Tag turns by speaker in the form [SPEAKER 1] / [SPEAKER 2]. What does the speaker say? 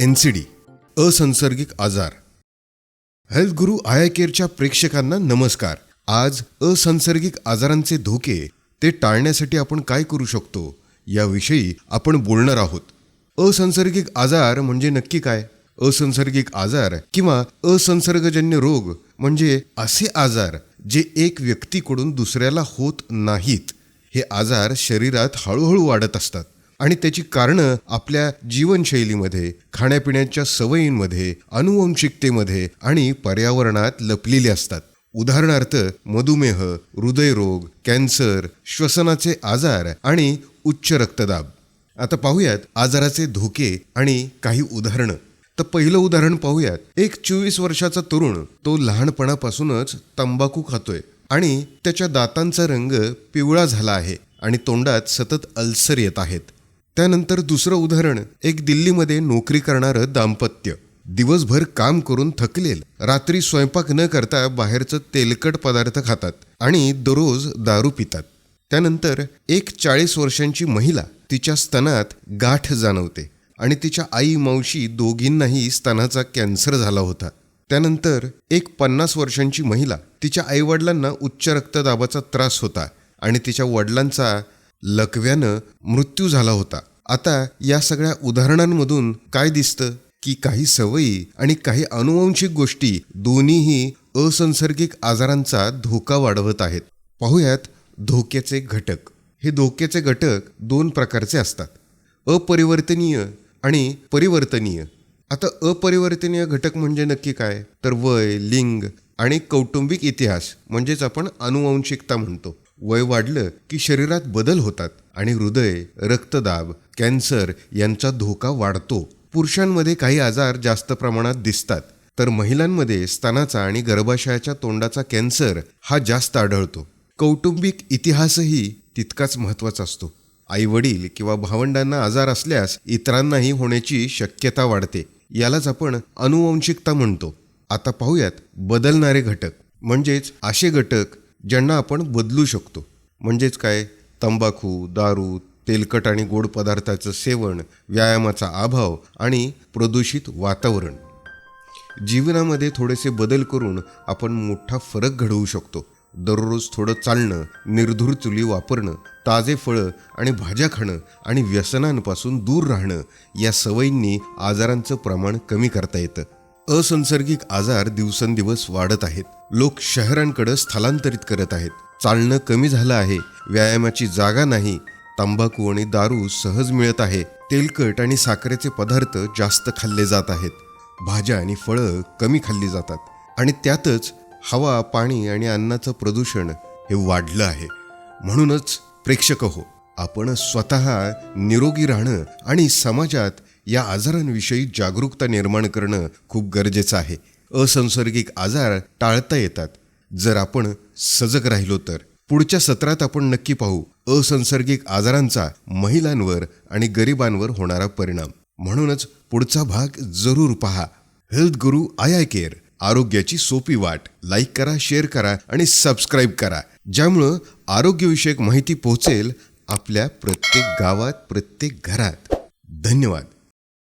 [SPEAKER 1] N C D असंसर्गिक आजार. Health Guru I केअरच्या प्रेक्षकांना नमस्कार. आज असंसर्गिक आजारांचे धोके ते टाळण्यासाठी आपण काय करू शकतो याविषयी आपण बोलणार आहोत. असंसर्गिक आजार म्हणजे नक्की काय? असंसर्गिक आजार किंवा असंसर्गजन्य रोग म्हणजे असे आजार जे एक व्यक्तीकडून दुसऱ्याला होत नाहीत. हे आजार शरीरात हळूहळू वाढत असतात. आणि त्याची कारणं आपल्या जीवनशैलीमध्ये खाण्यापिण्याच्या सवयींमध्ये अनुवंशिकतेमध्ये आणि पर्यावरणात लपलेली असतात. उदाहरणार्थ मधुमेह हृदयरोग कॅन्सर श्वसनाचे आजार आणि उच्च रक्तदाब. आता पाहूयात आजाराचे धोके आणि काही उदाहरणं. तर पहिलं उदाहरण पाहूयात. एक चोवीस वर्षाचा तरुण तो लहानपणापासूनच तंबाखू खातोय आणि त्याच्या दातांचा रंग पिवळा झाला आहे आणि तोंडात सतत अल्सर येत आहेत. त्यानंतर दुसरं उदाहरण एक दिल्लीमध्ये नोकरी करणारं दाम्पत्य. दिवसभर काम करून थकलेल. रात्री स्वयंपाक न करता बाहेरचं तेलकट पदार्थ खातात आणि दररोज दारू पितात. त्यानंतर एक चाळीस वर्षांची महिला तिच्या स्तनात गाठ जाणवते आणि तिच्या आई मावशी दोघींनाही स्तनाचा कॅन्सर झाला होता. त्यानंतर एक पन्नास वर्षांची महिला तिच्या आईवडिलांना उच्च रक्तदाबाचा त्रास होता आणि तिच्या वडिलांचा लकव्यानं मृत्यू झाला होता. आता या सगळ्या उदाहरणांमधून काय दिसतं? की काही सवयी आणि काही अनुवंशिक गोष्टी दोन्हीही असंसर्गिक आजारांचा धोका वाढवत आहेत. पाहूयात धोक्याचे घटक. हे धोक्याचे घटक दोन प्रकारचे असतात. अपरिवर्तनीय आणि परिवर्तनीय. आता अपरिवर्तनीय घटक म्हणजे नक्की काय? तर वय लिंग आणि कौटुंबिक इतिहास म्हणजेच आपण अनुवंशिकता म्हणतो. वय वाढलं की शरीरात बदल होतात आणि हृदय रक्तदाब कॅन्सर यांचा धोका वाढतो. पुरुषांमध्ये काही आजार जास्त प्रमाणात दिसतात तर महिलांमध्ये स्तनाचा आणि गर्भाशयाच्या तोंडाचा कॅन्सर हा जास्त आढळतो. कौटुंबिक इतिहासही तितकाच महत्त्वाचा असतो. आई वडील किंवा भावंडांना आजार असल्यास इतरांनाही होण्याची शक्यता वाढते यालाच आपण अनुवंशिकता म्हणतो. आता पाहूयात बदलणारे घटक. म्हणजेच असे घटक ज्यांना आपण बदलू शकतो. म्हणजेच काय? तंबाखू दारू तेलकट आणि गोड पदार्थाचं सेवन व्यायामाचा अभाव आणि प्रदूषित वातावरण. जीवनामध्ये थोडेसे बदल करून आपण मोठा फरक घडवू शकतो. दररोज थोडं चालणं निर्धूर चुली वापरणं ताजे फळं आणि भाज्या खाणं आणि व्यसनांपासून दूर राहणं या सवयींनी आजारांचं प्रमाण कमी करता येतं. असंसर्गिक आजार दिवसेंदिवस वाढत आहेत. लोक शहरांकडे स्थलांतरित करत आहेत. चालणं कमी झालं आहे. व्यायामाची जागा नाही. तंबाखू आणि दारू सहज मिळत आहे. तेलकट आणि साखरेचे पदार्थ जास्त खाल्ले जात आहेत. भाज्या आणि फळं कमी खाल्ली जातात. आणि त्यातच हवा पाणी आणि अन्नाचं प्रदूषण हे वाढलं आहे. म्हणूनच प्रेक्षक हो आपण स्वतः निरोगी राहणं आणि समाजात या आजारांविषयी जागरूकता निर्माण करणं खूप गरजेचं आहे. असंसर्गिक आजार टाळता येतात. जर आपण सजग राहिलो तर. पुढच्या सत्रात आपण नक्की पाहू असंसर्गिक आजारांचा महिलांवर आणि गरिबांवर होणारा परिणाम. म्हणूनच पुढचा भाग जरूर पहा. Health Guru I I care. आरोग्याची सोपी वाट. लाईक करा शेअर करा आणि सबस्क्राईब करा. ज्यामुळं आरोग्यविषयक माहिती पोहोचेल आपल्या प्रत्येक गावात प्रत्येक घरात. धन्यवाद.